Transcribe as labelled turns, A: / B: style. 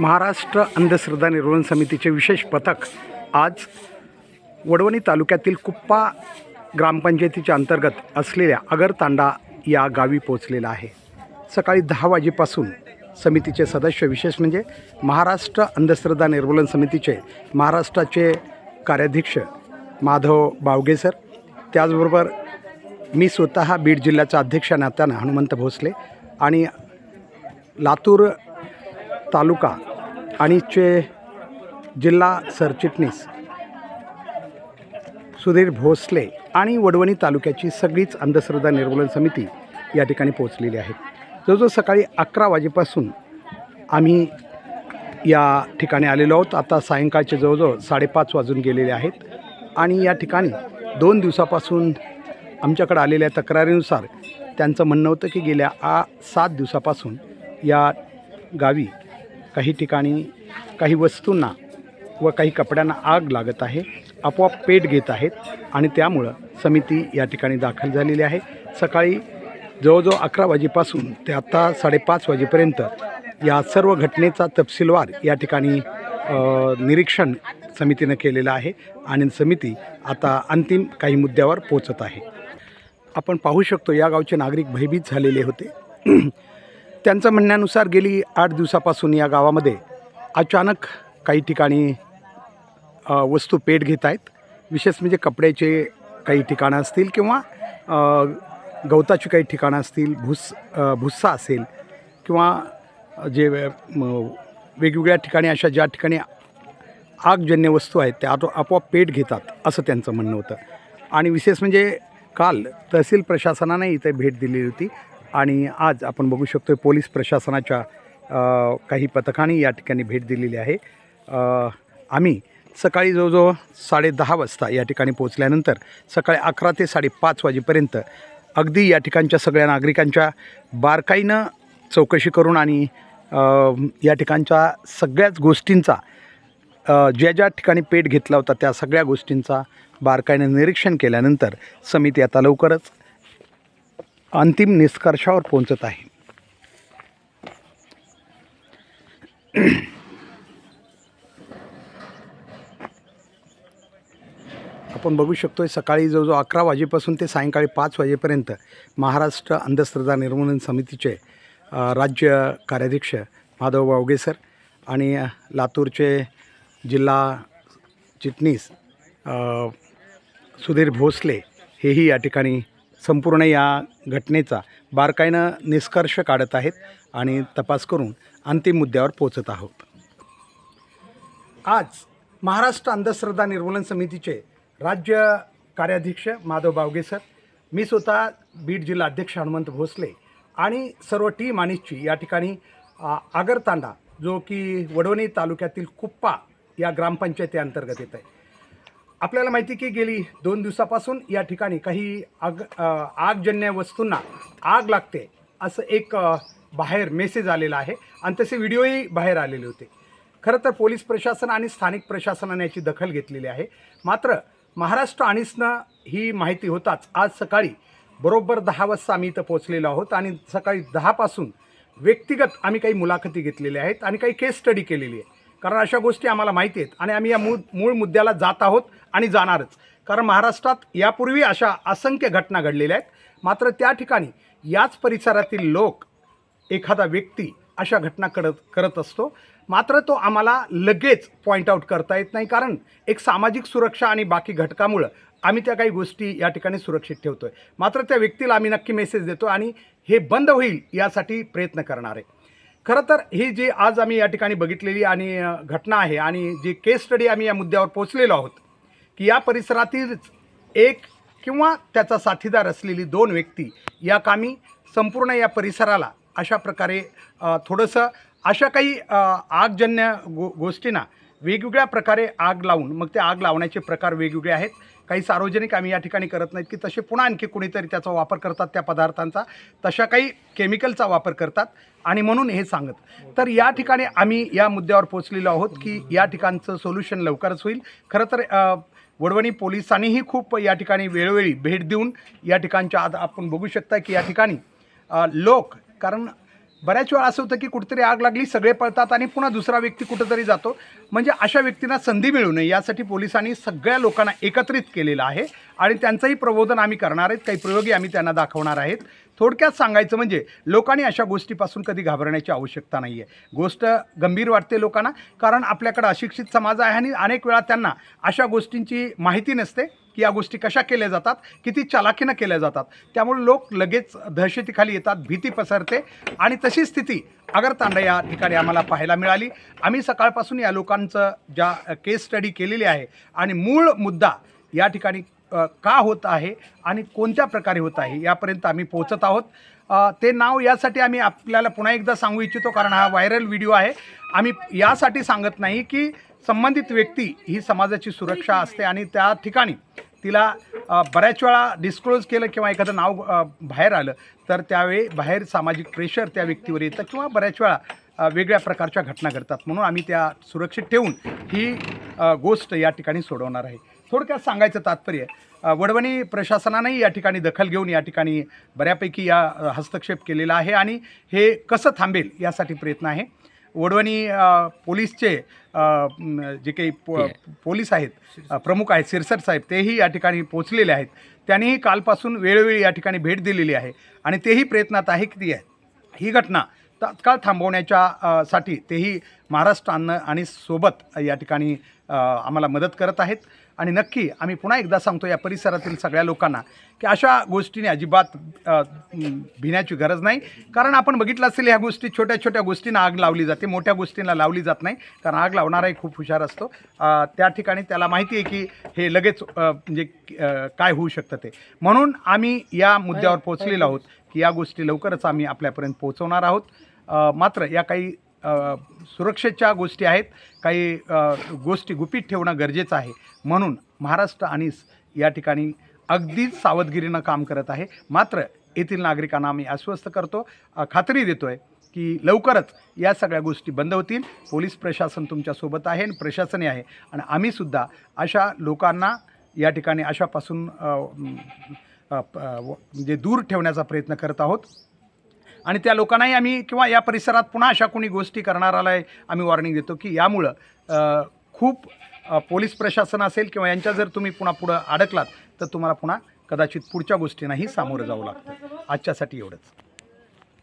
A: महाराष्ट्र अंधश्रद्धा निर्मूलन समितीचे विशेष पथक आज वडवणी तालुक्यातील कुप्पा ग्रामपंचायतीच्या अंतर्गत असलेल्या अगरतांडा या गावी पोचलेला आहे. सकाळी दहा वाजेपासून समितीचे सदस्य विशेष म्हणजे महाराष्ट्र अंधश्रद्धा निर्मूलन समितीचे महाराष्ट्राचे कार्याध्यक्ष माधव बावगे सर त्याचबरोबर मी स्वतः बीड जिल्ह्याचा अध्यक्ष नात्यानं हनुमंत भोसले आणि लातूर तालुका आणि चे जिल्हा सरचिटणीस सुधीर भोसले आणि वडवणी तालुक्याची सगळीच अंधश्रद्धा निर्मूलन समिती या ठिकाणी पोहोचलेली आहे. जवळजवळ सकाळी अकरा वाजेपासून आम्ही या ठिकाणी आलेलो आहोत. आता सायंकाळचे जवळजवळ साडेपाच वाजून गेलेले आहेत आणि या ठिकाणी दोन दिवसापासून आमच्याकडे आलेल्या तक्रारीनुसार त्यांचं म्हणणं होतं की गेल्या आ सात दिवसापासून या गावी काही ठिकाणी काही वस्तूंना व काही कपड्यांना आग लागत आहे आपोआप पेट घेत आहेत आणि त्यामुळं समिती या ठिकाणी दाखल झालेली आहे. सकाळी जवळजवळ अकरा वाजेपासून ते आत्ता साडेपाच वाजेपर्यंत या सर्व घटनेचा तपशीलवार या ठिकाणी निरीक्षण समितीनं केलेलं आहे आणि समिती आता अंतिम काही मुद्द्यावर पोचत आहे. आपण पाहू शकतो या गावचे नागरिक भयभीत झालेले होते. त्यांचं म्हणण्यानुसार गेली आठ दिवसापासून या गावामध्ये अचानक काही ठिकाणी वस्तू पेट घेत आहेत. विशेष म्हणजे कपड्याचे काही ठिकाणं असतील किंवा गवताची काही ठिकाणं असतील भुस भुस्सा असेल किंवा जे वेगवेगळ्या ठिकाणी अशा ज्या ठिकाणी आगजन्य वस्तू आहेत त्या आटो आपोआप पेट घेतात असं त्यांचं म्हणणं होतं. आणि विशेष म्हणजे काल तहसील प्रशासनाने इथे भेट दिलेली होती. आणि आज आपण बघू शकतो पोलीस प्रशासनाच्या काही पथकांनी या ठिकाणी भेट दिलेली आहे. आम्ही सकाळी जवळजवळ साडेदहा वाजता या ठिकाणी पोचल्यानंतर सकाळी अकरा ते साडेपाच वाजेपर्यंत अगदी या ठिकाणच्या सगळ्या नागरिकांच्या बारकाईनं चौकशी करून आणि या ठिकाणच्या सगळ्याच गोष्टींचा ज्या ज्या ठिकाणी पेट घेतला होता त्या सगळ्या गोष्टींचा बारकाईनं निरीक्षण केल्यानंतर समिती आता लवकरच अंतिम निष्कर्षावर पोहोचत आहे. आपण बघू शकतोय सकाळी जवळजवळ अकरा वाजेपासून ते सायंकाळी पाच वाजेपर्यंत महाराष्ट्र अंधश्रद्धा निर्मूलन समितीचे राज्य कार्याध्यक्ष माधव वावगेसर आणि लातूरचे जिल्हा चिटणीस सुधीर भोसले हेही या ठिकाणी संपूर्ण या घटनेचा बारकाईनं निष्कर्ष काढत आहेत आणि तपास करून अंतिम मुद्द्यावर पोचत आहोत. आज महाराष्ट्र अंधश्रद्धा निर्मूलन समितीचे राज्य कार्याध्यक्ष माधव बावगे सर मी स्वतः बीड जिल्हा अध्यक्ष हनुमंत भोसले आणि सर्व टीम आणिची या ठिकाणी आगरतांडा जो की वडवणी तालुक्यातील कुप्पा या ग्रामपंचायती अंतर्गत येत आहे. आपल्याला माहिती की गेली दोन दिवसापासून या ठिकाणी काही आग आगजन्य वस्तूंना आग लागते असं एक बाहेर मेसेज आलेला आहे. आणि तसे व्हिडिओही बाहेर आलेले होते. खरं तर पोलीस प्रशासन आणि स्थानिक प्रशासनाने याची दखल घेतलेली आहे. मात्र महाराष्ट्र आणीसनं ही माहिती होताच आज सकाळी बरोबर दहा वाजता आम्ही इथं पोहोचलेलो आहोत आणि सकाळी दहापासून व्यक्तिगत आम्ही काही मुलाखती घेतलेल्या आहेत आणि काही केस स्टडी केलेली आहे. कारण अशा गोष्टी आम्हाला माहिती आहेत आणि आम्ही या मूळ मूळ मुद्द्याला जात आहोत आणि जाणारच. कारण महाराष्ट्रात यापूर्वी अशा असंख्य घटना घडलेल्या आहेत. मात्र त्या ठिकाणी याच परिसरातील लोक एखादा व्यक्ती अशा घटना करत करत असतो. मात्र तो आम्हाला लगेच पॉईंट आऊट करता येत नाही. कारण एक सामाजिक सुरक्षा आणि बाकी घटकामुळं आम्ही त्या काही गोष्टी या ठिकाणी सुरक्षित ठेवतो आहे मात्र त्या व्यक्तीला आम्ही नक्की मेसेज देतो आणि हे बंद होईल यासाठी प्रयत्न करणार आहे. खरं तर ही जी आज आम्ही या ठिकाणी बघितलेली आणि घटना आहे आणि जी केस स्टडी आम्ही या मुद्द्यावर पोचलेलो आहोत की या परिसरातीलच एक किंवा त्याचा साथीदार असलेली दोन व्यक्ती या कामी संपूर्ण या परिसराला अशा प्रकारे थोडंसं अशा काही आगजन्य गो गोष्टींना वेगवेगळ्या प्रकारे आग लावून मग ते आग लावण्याचे प्रकार वेगवेगळे आहेत. काही सार्वजनिक आम्ही या ठिकाणी करत नाहीत की तसे पुन्हा आणखी कुणीतरी त्याचा वापर करतात त्या पदार्थांचा. तशा काही केमिकलचा वापर करतात आणि म्हणून हे सांगत. तर या ठिकाणी आम्ही या मुद्द्यावर पोचलेलो आहोत की या ठिकाणचं सोल्युशन लवकरच होईल. खरं तर वडवणी पोलिसांनीही खूप या ठिकाणी वेळोवेळी भेट देऊन या ठिकाणच्या आज आपण बघू शकता की या ठिकाणी लोक कारण बऱ्याच वेळा असं होतं की कुठेतरी आग लागली सगळे पळतात आणि पुन्हा दुसरा व्यक्ती कुठंतरी जातो. म्हणजे अशा व्यक्तींना संधी मिळू नये यासाठी पोलिसांनी सगळ्या लोकांना एकत्रित केलेलं आहे आणि त्यांचंही प्रबोधन आम्ही करणार आहेत. काही प्रयोगही आम्ही त्यांना दाखवणार आहेत. थोडक्यात सांगायचं म्हणजे लोकांनी अशा गोष्टीपासून कधी घाबरण्याची आवश्यकता नाही आहे गोष्ट गंभीर वाटते लोकांना कारण आपल्याकडं अशिक्षित समाज आहे आणि अनेक वेळा त्यांना अशा गोष्टींची माहिती नसते की या गोष्टी कशा केल्या जातात किती चालाखीनं केल्या जातात. त्यामुळे लोक लगेच दहशतीखाली येतात भीती पसरते आणि तशी स्थिती अगरतांडा या ठिकाणी आम्हाला पाहायला मिळाली. आम्ही सकाळपासून या लोकांचं ज्या केस स्टडी केलेली आहे आणि मूळ मुद्दा या ठिकाणी का होत आहे आणि कोणत्या प्रकारे होत आहे यापर्यंत आम्ही पोहोचत आहोत. ते नाव यासाठी आम्ही आपल्याला पुन्हा एकदा सांगू इच्छितो कारण हा व्हायरल व्हिडिओ आहे. आम्ही यासाठी सांगत नाही की संबंधित व्यक्ती ही समाजाची सुरक्षा असते आणि त्या ठिकाणी तिला बऱ्याच वेळा डिस्क्लोज केलं किंवा एखादं नाव बाहेर आलं तर त्यावेळी बाहेर सामाजिक प्रेशर त्या व्यक्तीवर येतं किंवा बऱ्याच वेळा वेगळ्या प्रकारच्या घटना घडतात. म्हणून आम्ही त्या सुरक्षित ठेवून ही गोष्ट या ठिकाणी सोडवणार आहे. थोडक्यात सांगायचं तात्पर्य वडवणी प्रशासनानंही या ठिकाणी दखल घेऊन या ठिकाणी बऱ्यापैकी या हस्तक्षेप केलेला आहे आणि हे कसं थांबेल यासाठी प्रयत्न आहे. वडवणी पोलीसचे जे काही पो पोलीस आहेत प्रमुख आहेत सिरसट साहेब तेही या ठिकाणी पोचलेले आहेत. त्यांनीही कालपासून वेळोवेळी या ठिकाणी भेट दिलेली आहे आणि तेही प्रयत्नात आहे की ती आहे ही घटना तात्काळ थांबवण्याच्या साठी तेही महाराष्ट्र अन्न आणि सोबत या ठिकाणी आम्हाला मदत करत आहेत. आणि नक्की आम्ही पुन्हा एकदा सांगतो या परिसरातील सगळ्या लोकांना की अशा गोष्टीने अजिबात भिण्याची गरज नाही. कारण आपण बघितलं असेल ह्या गोष्टी छोट्या छोट्या गोष्टींना आग लावली जाते. मोठ्या गोष्टींना लावली जात नाही. कारण आग लावणाराही खूप हुशार असतो. त्या ठिकाणी त्याला माहिती आहे की हे लगेच म्हणजे काय होऊ शकतं ते. म्हणून आम्ही या मुद्द्यावर पोहोचलेलो आहोत की या गोष्टी लवकरच आम्ही आपल्यापर्यंत पोहोचवणार आहोत. मात्र या काही सुरक्षेच्या गोष्टी आहेत. काही गोष्टी गुपित ठेवणं गरजेचं आहे. म्हणून महाराष्ट्र आणि या ठिकाणी अगदीच सावधगिरीनं काम करत आहे. मात्र येथील नागरिकांना आम्ही आश्वस्त करतो खात्री देतो आहे की लवकरच या सगळ्या गोष्टी बंद होतील. पोलीस प्रशासन तुमच्यासोबत आहे आणि प्रशासनही आहे. आणि आम्हीसुद्धा अशा लोकांना या ठिकाणी अशापासून प- व- म्हणजे दूर ठेवण्याचा प्रयत्न करत आहोत. आणि त्या लोकांनाही आम्ही किंवा या परिसरात पुन्हा अशा कोणी गोष्टी करणारालाही आम्ही वॉर्निंग देतो की यामुळं खूप पोलीस प्रशासन असेल किंवा यांच्या जर तुम्ही पुन्हा पुढं अडकलात तर तुम्हाला पुन्हा कदाचित पुढच्या गोष्टींनाही सामोरं जावं लागतं. आजच्यासाठी एवढंच.